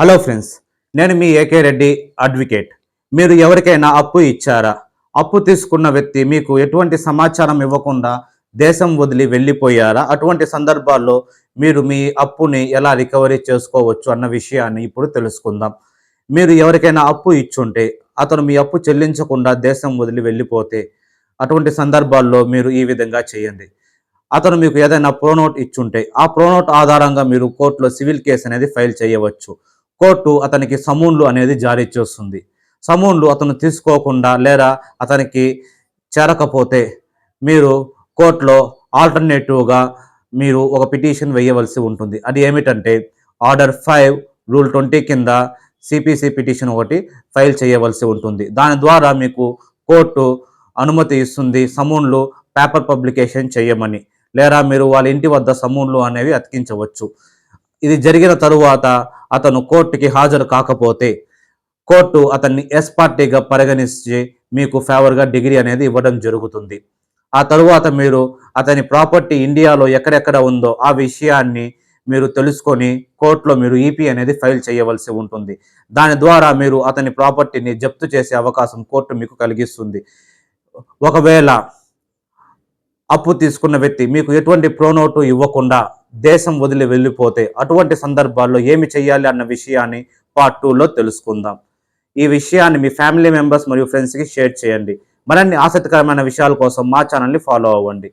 Hello friends నేను మీ AK Reddy advocate. మీరు ఎవరికైనా అప్పు ఇచ్చారా? అప్పు తీసుకున్న వ్యక్తి మీకు ఎటువంటి సమాచారం ఇవ్వకుండా దేశం వదిలి వెళ్ళిపోయారా? అటువంటి సందర్భాల్లో మీరు మీ అప్పుని ఎలా రికవరీ చేసుకోవచ్చు అన్న విషయాన్ని ఇప్పుడు తెలుసుకుందాం. మీరు ఎవరికైనా అప్పు ఇచ్చుంటే అతను మీ అప్పు చెల్లించకుండా దేశం వదిలి వెళ్ళిపోతే అటువంటి సందర్భాల్లో మీరు ఈ విధంగా చేయండి. అతను మీకు ఏదైనా ప్రోనోట్ ఇచ్చుంటే ఆ ప్రోనోట్ ఆధారంగా మీరు కోర్టులో సివిల్ కేసు అనేది ఫైల్ చేయవచ్చు. కోర్టు అతనికి సమూన్లు అనేది జారీ చేస్తుంది. సమూన్లు అతను తీసుకోకుండా లేదా అతనికి చేరకపోతే మీరు కోర్టులో ఆల్టర్నేటివ్గా మీరు ఒక పిటిషన్ వేయవలసి ఉంటుంది. అది ఏమిటంటే ఆర్డర్ ఫైవ్ రూల్ ట్వంటీ కింద సిపిసి పిటిషన్ ఒకటి ఫైల్ చేయవలసి ఉంటుంది. దాని ద్వారా మీకు కోర్టు అనుమతి ఇస్తుంది సమూన్లు పేపర్ పబ్లికేషన్ చేయమని. లేదా మీరు వాళ్ళ ఇంటి వద్ద సమూన్లు అనేవి అతికించవచ్చు. ఇది జరిగిన తరువాత అతను కోర్టుకి హాజరు కాకపోతే కోర్టు అతన్ని ఎస్ పార్టీగా పరిగణించి మీకు ఫేవర్గా డిగ్రీ అనేది ఇవ్వడం జరుగుతుంది. ఆ తరువాత మీరు అతని ప్రాపర్టీ ఇండియాలో ఎక్కడెక్కడ ఉందో ఆ విషయాన్ని మీరు తెలుసుకొని కోర్టులో మీరు ఈపీ అనేది ఫైల్ చేయవలసి ఉంటుంది. దాని ద్వారా మీరు అతని ప్రాపర్టీని జప్తు చేసే అవకాశం కోర్టు మీకు కలిగిస్తుంది. ఒకవేళ అప్పు తీసుకున్న వ్యక్తి మీకు ఎటువంటి ప్రోనోటు ఇవ్వకుండా దేశం వదిలి వెళ్ళిపోతే అటువంటి సందర్భాల్లో ఏమి చేయాలి అన్న విషయాన్ని పార్ట్ టూలో తెలుసుకుందాం. ఈ విషయాన్ని మీ ఫ్యామిలీ మెంబర్స్ మరియు ఫ్రెండ్స్కి షేర్ చేయండి. మరిన్ని ఆసక్తికరమైన విషయాల కోసం మా ఛానల్ని ఫాలో అవ్వండి.